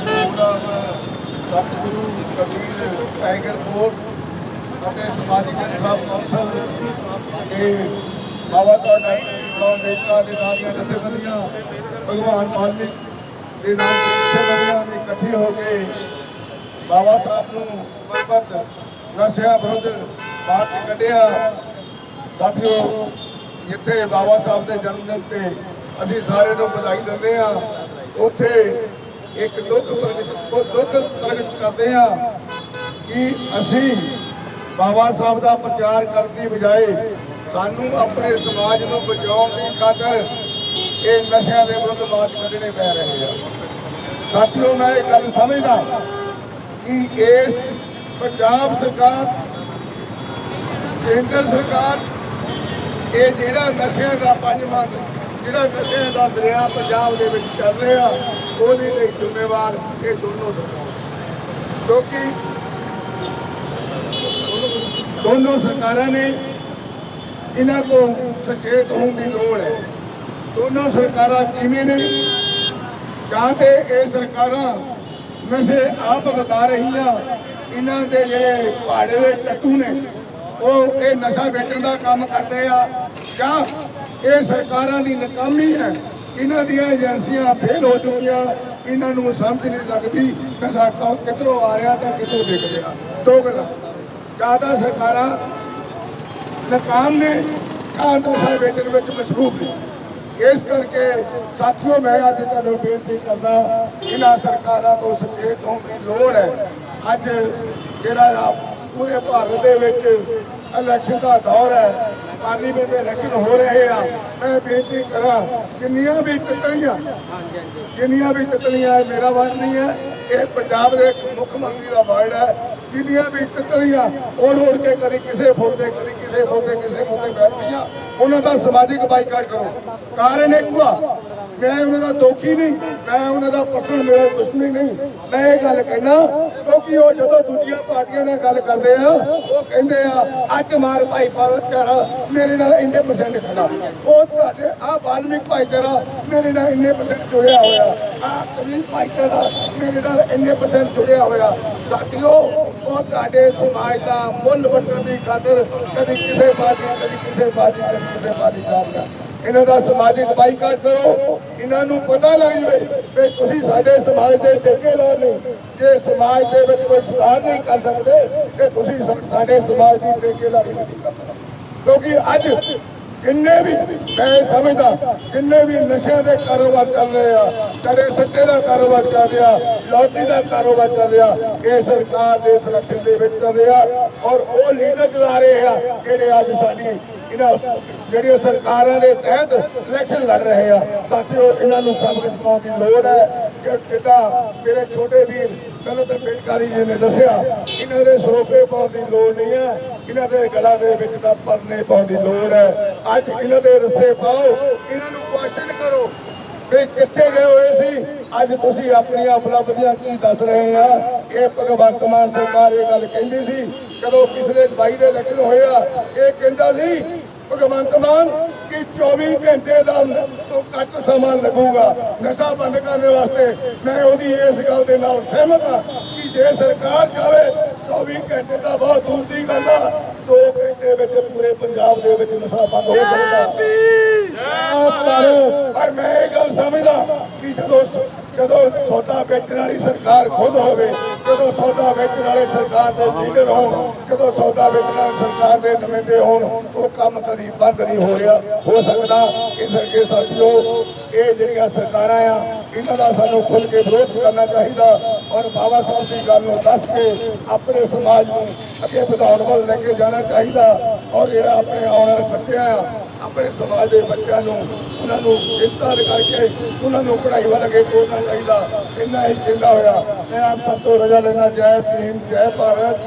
Programme ਸਤਿਗੁਰੂ Kabir tiger fort ਅਤੇ ਸਮਾਜਿਕ ਇਨਸਾਫ ਕੌਂਸਲ ਤੇ ਬਾਬਾ ਤੁਹਾਡਾ ਬਲੌਨ ਦੇਸ਼ਾ ਦੇ ਸਾਥੀਆਂ ਜਥੇਬੰਦੀਆਂ ਭਗਵਾਨ ਮਾਨਿਕ ਦੇ ਨਾਮ ਜਥੇਬੰਦੀਆਂ ਨੇ ਇਕੱਠੇ ਹੋ ਕੇ ਬਾਬਾ ਸਾਹਿਬ ਨੂੰ ਸਮਰਪਿਤ ਨਸ਼ਿਆਂ ਵਿਰੁੱਧ ਮਾਰਚ ਕੱਢਿਆ ਸਾਥੀਓ ਜਿੱਥੇ ਬਾਬਾ ਸਾਹਿਬ ਦੇ ਜਨਮ ਦਿਨ ਤੇ ਅਸੀਂ ਸਾਰੇ ਨੂੰ ਵਧਾਈ ਦਿੰਦੇ ਆ ਉੱਥੇ ਇੱਕ ਦੁੱਖ ਪ੍ਰਗਟ ਦੁੱਖ ਪ੍ਰਗਟ ਕਰਦੇ ਆ ਕਿ ਅਸੀਂ ਬਾਬਾ ਸਾਹਿਬ ਦਾ ਪ੍ਰਚਾਰ ਕਰਨ ਦੀ ਬਜਾਏ ਸਾਨੂੰ ਆਪਣੇ ਸਮਾਜ ਨੂੰ ਬਚਾਉਣ ਦੀ ਖਾਤਰ ਇਹ ਨਸ਼ਿਆਂ ਦੇ ਵਿਰੁੱਧ ਮਾਰਚ ਕੱਢਣੇ ਪੈ ਰਹੇ ਆ। ਸਾਥੀਓ, ਮੈਂ ਇਹ ਗੱਲ ਸਮਝਦਾ ਕਿ ਇਸ ਪੰਜਾਬ ਸਰਕਾਰ, ਕੇਂਦਰ ਸਰਕਾਰ, ਇਹ ਜਿਹੜਾ ਨਸ਼ਿਆਂ ਦਾ ਪੰਜਵਾਂ ਜਿਹੜਾ ਨਸ਼ਿਆਂ ਦਾ ਦਰਿਆ ਪੰਜਾਬ ਦੇ ਵਿੱਚ ਚੱਲ ਰਿਹਾ ਉਹਦੇ ਲਈ ਜ਼ਿੰਮੇਵਾਰ ਇਹ ਦੋਨੋਂ ਸਰਕਾਰ। ਕਿਉਂਕਿ ਦੋਨੋਂ ਸਰਕਾਰਾਂ ਨੇ ਇਹਨਾਂ ਕੋ ਸੁਚੇਤ ਹੋਣ ਦੀ ਲੋੜ ਹੈ। ਦੋਨੋਂ ਸਰਕਾਰਾਂ ਕਿਵੇਂ ਨੇ? ਜਾਂ ਤੇ ਇਹ ਸਰਕਾਰਾਂ ਨਸ਼ੇ ਆਪ ਵਧਾ ਰਹੀਆਂ, ਇਹਨਾਂ ਦੇ ਜਿਹੜੇ ਪਹਾੜੇ ਦੇ ਟੱਟੂ ਨੇ, ਉਹ ਇਹ ਨਸ਼ਾ ਵੇਚਣ ਦਾ ਕੰਮ ਕਰਦੇ ਆ, ਜਾਂ ਇਹ ਸਰਕਾਰਾਂ ਦੀ ਨਾਕਾਮੀ ਹੈ ਇਹਨਾਂ ਦੀਆਂ ਏਜੰਸੀਆਂ ਫੇਲ ਹੋ ਚੁੱਕੀਆਂ, ਇਹਨਾਂ ਨੂੰ ਸਮਝ ਨਹੀਂ ਲੱਗਦੀ ਨਸ਼ਾ ਕੌਣ ਕਿੱਧਰੋਂ ਆ ਰਿਹਾ ਤਾਂ ਕਿੱਥੋਂ ਵਿਕ ਰਿਹਾ ਦੋ ਗੱਲਾਂ। ਜ਼ਿਆਦਾ ਸਰਕਾਰਾਂ ਨਕਾਮ ਨੇ ਜਾਂ ਨਸ਼ਾ ਵੇਚਣ ਵਿੱਚ ਮਸ਼ਰੂਫ ਨੇ। ਇਸ ਕਰਕੇ ਸਾਥੀਓ, ਮੈਂ ਅੱਜ ਤੁਹਾਨੂੰ ਬੇਨਤੀ ਕਰਦਾ, ਇਹਨਾਂ ਸਰਕਾਰਾਂ ਤੋਂ ਸੁਚੇਤ ਹੋਣ ਦੀ ਲੋੜ ਹੈ। ਅੱਜ ਜਿਹੜਾ ਪੂਰੇ ਭਾਰਤ ਦੇ ਵਿੱਚ ਇਲੈਕਸ਼ਨ ਦਾ ਦੌਰ ਹੈ ਪਾਰਲੀਮੈਂਟ ਦੇ ਇਲੈਕਸ਼ਨ ਹੋ ਰਹੇ ਆ, ਮੈਂ ਬੇਨਤੀ ਕਰਾਂ, ਜਿੰਨੀਆਂ ਵੀ ਤਿੱਤਲੀਆਂ, ਜਿੰਨੀਆਂ ਵੀ ਤਿੱਤਲੀਆਂ, ਮੇਰਾ ਵਰਡ ਨਹੀਂ ਹੈ, ਇਹ ਪੰਜਾਬ ਦੇ ਮੁੱਖ ਮੰਤਰੀ ਦਾ ਵਰਡ ਹੈ। ਜਿੰਨੀਆਂ ਵੀ ਤਿੱਤਲੀਆਂ ਉੜ ਉੜ ਕੇ ਕਦੀ ਕਿਸੇ ਫੁੱਲ ਤੇ ਕਦੀ ਕਿਸੇ ਫੁੱਲ ਤੇ ਕਿਸੇ ਫੁੱਲ ਤੇ ਬੈਠਦੀਆਂ ਉਹਨਾਂ ਦਾ ਸਮਾਜਿਕ ਬਾਈਕਾਟ ਕਰੋ। ਕਾਰਨ ਇੱਕ ਵਾ, ਮੈਂ ਉਹਨਾਂ ਦਾ ਦੋਖੀ ਨਹੀਂ, ਮੈਂ ਉਹਨਾਂ ਦਾ ਪਰਸਨਲ ਮੇਰਾ ਦੁਸ਼ਮਣੀ ਨਹੀਂ। ਮੈਂ ਇਹ ਗੱਲ ਕਹਿਣਾ, ਕਿਉਂਕਿ ਉਹ ਜਦੋਂ ਦੂਜੀਆਂ ਪਾਰਟੀਆਂ ਨਾਲ ਗੱਲ ਕਰਦੇ ਆ, ਉਹ ਕਹਿੰਦੇ ਆ, ਅੱਜ ਮਾਰ ਭਾਈ ਭਾਈਚਾਰਾ ਮੇਰੇ ਨਾਲ ਇੰਨੇ ਪਰਸੈਂਟ ਖੜਾ। ਉਹ ਤੁਹਾਡੇ ਆ ਵਾਲਮੀਕ ਭਾਈਚਾਰਾ ਮੇਰੇ ਨਾਲ ਇੰਨੇ ਪਰਸੈਂਟ ਜੁੜਿਆ ਹੋਇਆ। ਆ ਕਬੀਰ ਭਾਈਚਾਰਾ ਮੇਰੇ ਨਾਲ ਇੰਨੇ ਪਰਸੈਂਟ ਜੁੜਿਆ ਹੋਇਆ। ਸਾਥੀਓ ਉਹ ਤੁਹਾਡੇ ਸਮਾਜ ਦਾ ਮੁੱਲ ਵਟਣ ਦੀ ਖਾਤਰ ਕਦੀ ਕਿਸੇ ਪਾਰਟੀ, ਕਦੀ ਕਿਸੇ ਪਾਰਟੀ, ਕਦੀ ਕਿਸੇ ਪਾਰਟੀ ਦਾ ਇਹਨਾਂ ਦਾ ਸਮਾਜਿਕ ਬਾਈਕਾਟ ਕਰੋ। ਇਹਨਾਂ ਨੂੰ ਪਤਾ ਲੱਗ ਜਵੇ ਕਿ ਤੁਸੀਂ ਸਾਡੇ ਸਮਾਜ ਦੇ ਠੇਕੇਦਾਰ ਨਹੀਂ। ਜੇ ਸਮਾਜ ਦੇ ਵਿੱਚ ਕੋਈ ਸੁਧਾਰ ਨਹੀਂ ਕਰ ਸਕਦੇ, ਤੇ ਤੁਸੀਂ ਸਾਡੇ ਸਮਾਜ ਦੀ ਠੇਕੇਦਾਰੀ ਨਹੀਂ ਕਰ ਸਕਦੇ। ਕਿਉਂਕਿ ਅੱਜ ਜਿੰਨੇ ਵੀ ਮੈਂ ਸਮਝਦਾ ਜਿੰਨੇ ਵੀ ਨਸ਼ਿਆਂ ਦੇ ਕਾਰੋਬਾਰ ਚੱਲ ਰਹੇ ਆ, ਕਦੇ ਸੱਟੇ ਦਾ ਕਾਰੋਬਾਰ ਚੱਲ ਰਿਹਾ ਲੋਟਰੀ ਦਾ ਕਾਰੋਬਾਰ ਚੱਲ ਰਿਹਾ, ਇਹ ਸਰਕਾਰ ਦੇ ਸਿਲੈਕਸ਼ਨ ਦੇ ਵਿੱਚ ਚੱਲ ਰਿਹਾ ਔਰ ਉਹ ਲੀਡਰ ਚਲਾ ਰਹੇ ਆ ਜਿਹੜੇ ਅੱਜ ਸਾਡੀ ਇਹਨਾਂ ਜਿਹੜੀਆਂ ਸਰਕਾਰਾਂ ਦੇ ਤਹਿਤ ਇਲੈਕਸ਼ਨ ਲੜ ਰਹੇ ਆ। ਸਾਥੀਓ, ਇਹਨਾਂ ਨੂੰ ਸਬਕ ਸਿਖਾਉਣ ਦੀ ਲੋੜ ਹੈ ਕਿ ਜਿੱਦਾਂ ਮੇਰੇ ਛੋਟੇ ਵੀਰ ਮੈਨੂੰ ਤੇ ਬੇਟਕਾਰੀ ਜੀ ਨੇ ਦੱਸਿਆ, ਇਹਨਾਂ ਦੇ ਸਰੋਪੇ ਪਾਉਣ ਦੀ ਲੋੜ ਨਹੀਂ ਹੈ। ਇਹਨਾਂ ਦੇ ਗਲਾਂ ਦੇ ਵਿੱਚ ਤਾਂ ਪਰਨੇ ਪਾਉਣ ਦੀ ਲੋੜ ਹੈ। ਅੱਜ ਇਹਨਾਂ ਦੇ ਰੱਸੇ ਪਾਓ, ਇਹਨਾਂ ਨੂੰ ਕੁਐਸਚਨ ਕਰੋ ਵੀ ਕਿੱਥੇ ਗਏ ਹੋਏ ਸੀ। ਅੱਜ ਤੁਸੀਂ ਆਪਣੀਆਂ ਉਪਲਬਧੀਆਂ ਕੀ ਦੱਸ ਰਹੇ ਆ? ਇਹ ਭਗਵੰਤ ਮਾਨ ਸਰਕਾਰ ਇਹ ਗੱਲ ਕਹਿੰਦੀ ਸੀ, ਜਦੋਂ ਪਿਛਲੇ 22 ਦੇ ਇਲੈਕਸ਼ਨ ਹੋਇਆ, ਇਹ ਕਹਿੰਦਾ ਸੀ, ਭਗਵੰਤ ਮਾਨ ਕਿ 24 ਘੰਟੇ ਦਾ ਤੋਂ ਘੱਟ ਸਮਾਂ ਲੱਗੂਗਾ। ਨਸ਼ਾ ਬੰਦ ਕਰਨ ਵਾਸਤੇ ਮੈਂ ਉਹਦੀ ਇਸ ਗੱਲ ਦੇ ਨਾਲ ਸਹਿਮਤ ਹਾਂ ਕਿ ਜੇ ਸਰਕਾਰ ਚਾਵੇ 24 ਘੰਟੇ ਦਾ ਬਹੁਤ ਦੂਰ ਦੀ ਗੱਲ ਆ। 2 ਘੰਟੇ ਵਿੱਚ ਪੂਰੇ ਪੰਜਾਬ ਦੇ ਵਿੱਚ ਨਸ਼ਾ ਬੰਦ ਹੋ ਜਾਏਗਾ। ਪਰ ਪਰ ਮੈਂ ਇਹ ਗੱਲ ਸਮਝਦਾ ਕਿ ਜਦੋਂ ਜਦੋਂ ਸੌਦਾ ਵੇਚਣ ਵਾਲੀ ਸਰਕਾਰ ਖੁਦ ਹੋਵੇ ਜਦੋਂ ਸੌਦਾ ਵੇਚਣ ਵਾਲੇ ਸਰਕਾਰ ਦੇ ਲੀਡਰ ਹੋਣ, ਜਦੋਂ ਸੌਦਾ ਵੇਚਣ ਵਾਲੀ ਸਰਕਾਰ ਦੇ ਨੁਮਾਇੰਦੇ ਹੋਣ, ਉਹ ਕੰਮ ਕਦੀ ਬੰਦ ਨਹੀਂ ਹੋ ਰਿਹਾ। ਹੋ ਸਕਦਾ ਇਸ ਕਰਕੇ ਸਾਥੀਓ, ਇਹ ਜਿਹੜੀਆਂ ਸਰਕਾਰਾਂ ਆ, ਇਹਨਾਂ ਦਾ ਸਾਨੂੰ ਖੁੱਲ ਕੇ ਵਿਰੋਧ ਕਰਨਾ ਚਾਹੀਦਾ। ਔਰ ਬਾਬਾ ਸਾਹਿਬ ਦੀ ਗੱਲ ਨੂੰ ਦੱਸ ਕੇ ਆਪਣੇ ਸਮਾਜ ਨੂੰ ਅੱਗੇ ਵਧਾਉਣ ਵੱਲ ਲੈ ਕੇ ਜਾਣਾ ਚਾਹੀਦਾ। ਔਰ ਜਿਹੜਾ ਆਪਣੇ ਆਉਣ ਵਾਲੇ ਬੱਚੇ ਆ ਆਪਣੇ ਸਮਾਜ ਦੇ ਬੱਚਿਆਂ ਨੂੰ, ਉਹਨਾਂ ਨੂੰ ਚਿੰਤਾ ਕਰਕੇ, ਉਹਨਾਂ ਨੂੰ ਪੜ੍ਹਾਈ ਵੱਲ ਅੱਗੇ ਤੋਰਨਾ ਚਾਹੀਦਾ। ਇੰਨਾ ਹੀ ਚੰਗਾ ਹੋਇਆ। ਮੈਂ ਆਪ ਸਭ ਤੋਂ ਰਜਾ ਲੈਣਾ ਜੈ ਭੀਮ, ਜੈ ਭਾਰਤ।